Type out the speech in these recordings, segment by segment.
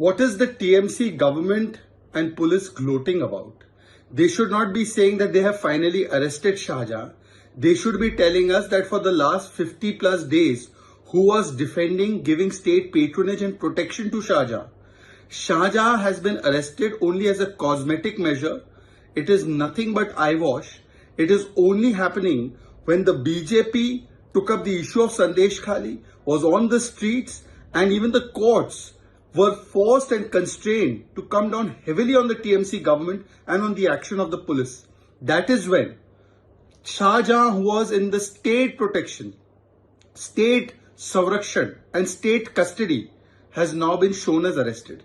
What is the TMC government and police gloating about? They should not be saying that they have finally arrested Shahjahan. They should be telling us that for the last 50 plus days, who was defending giving state patronage and protection to Shahjahan? Shahjahan has been arrested only as a cosmetic measure. It is nothing but eyewash. It is only happening when the BJP took up the issue of Sandesh Khali, was on the streets, and even the courts were forced and constrained to come down heavily on the TMC government and on the action of the police. That is when Shah Jahan, who was in the state protection, state Savrakshan, and state custody, has now been shown as arrested.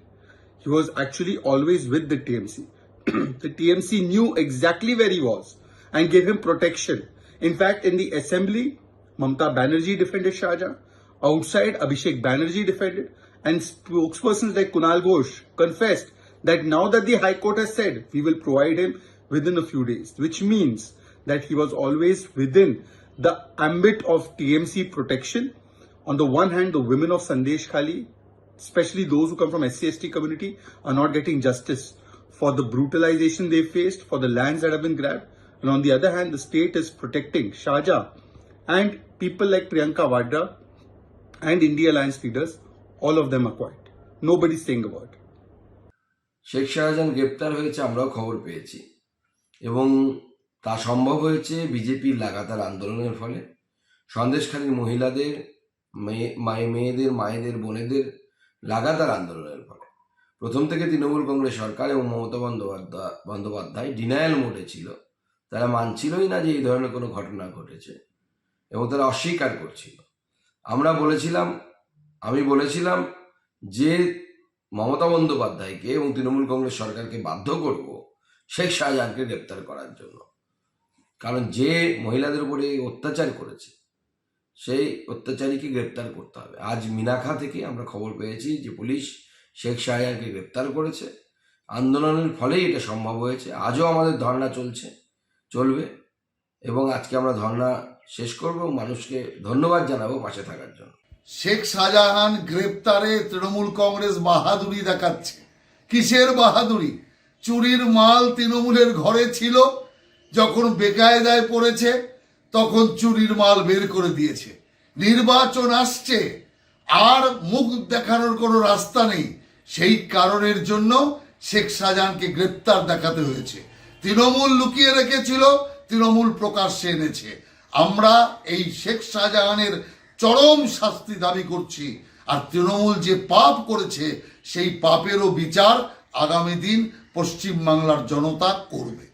He was actually always with the TMC. the TMC knew exactly where he was and gave him protection. In fact, in the assembly, Mamta Banerjee defended Shah Jahan. Outside, Abhishek Banerjee defended. And spokespersons like Kunal Ghosh confessed that now that the High Court has said, we will provide him within a few days, which means that he was always within the ambit of TMC protection. On the one hand, the women of Sandesh Khali, especially those who come from SC/ST community, are not getting justice for the brutalization they faced, for the lands that have been grabbed. And on the other hand, the state is protecting Shahjahan and people like Priyanka Vadra and India Alliance leaders. All of them are quiet. Nobody's saying a word. Sheikh Shahjahan গ্রেপ্তার হয়েছে, আমরাও খবর পেয়েছি। এবং তা সম্ভব হয়েছে বিজেপির লাগাতার আন্দোলনের ফলে। সন্দেশখালীর মহিলাদের মায়ে মেয়েদের, মায়েদের, বোনেদের লাগাতার আন্দোলনের ফলে। প্রথম থেকে তৃণমূল কংগ্রেস সরকার এবং মমতা বন্দ্যোপাধ্যায় বন্দ্যোপাধ্যায় ডিনায়াল মোডে ছিল। তারা মানছিলই না যে এই ধরনের কোনো ঘটনা ঘটেছে। এবং তারা অস্বীকার করছিল। আমরা বলেছিলাম আমি বলেছিলাম যে মমতা বন্দ্যোপাধ্যায়কে এবং তৃণমূল কংগ্রেস সরকারকে বাধ্য করব শেখ শাহজাহানকে গ্রেপ্তার করার জন্য। কারণ যে মহিলাদের উপরে অত্যাচার করেছে, সেই অত্যাচারীকে গ্রেপ্তার করতে হবে। আজ মিনাখা থেকে আমরা খবর পেয়েছি যে পুলিশ শেখ শাহজাহানকে গ্রেপ্তার করেছে। আন্দোলনের ফলেই এটা সম্ভব হয়েছে। আজও আমাদের ধর্ণা চলছে, চলবে এবং আজকে আমরা ধর্ণা শেষ করব। মানুষকে ধন্যবাদ জানাব পাশে থাকার জন্য। শেখ শাহজাহান গ্রেপ্তারে তৃণমূল কংগ্রেস বাহাদুরি দেখাচ্ছে। কিসের বাহাদুরি? চুরির মাল তৃণমূলের ঘরে ছিল, যখন বেকায়দায় পড়েছে, তখন চুরির মাল বের করে দিয়েছে। নির্বাচন আসছে, আর মুখ দেখানোর কোনো রাস্তা নেই। সেই কারণের জন্য শেখ শাহজাহানকে গ্রেপ্তার দেখাতে হয়েছে। তৃণমূল লুকিয়ে রেখেছিল, তৃণমূল প্রকাশ্যে এনেছে। আমরা এই শেখ শাহজাহানের চরম শাস্তি দাবি করছি। আর তৃণমূল যে পাপ করেছে, সেই পাপেরও বিচার আগামী দিন পশ্চিমবাংলার জনতা করবে।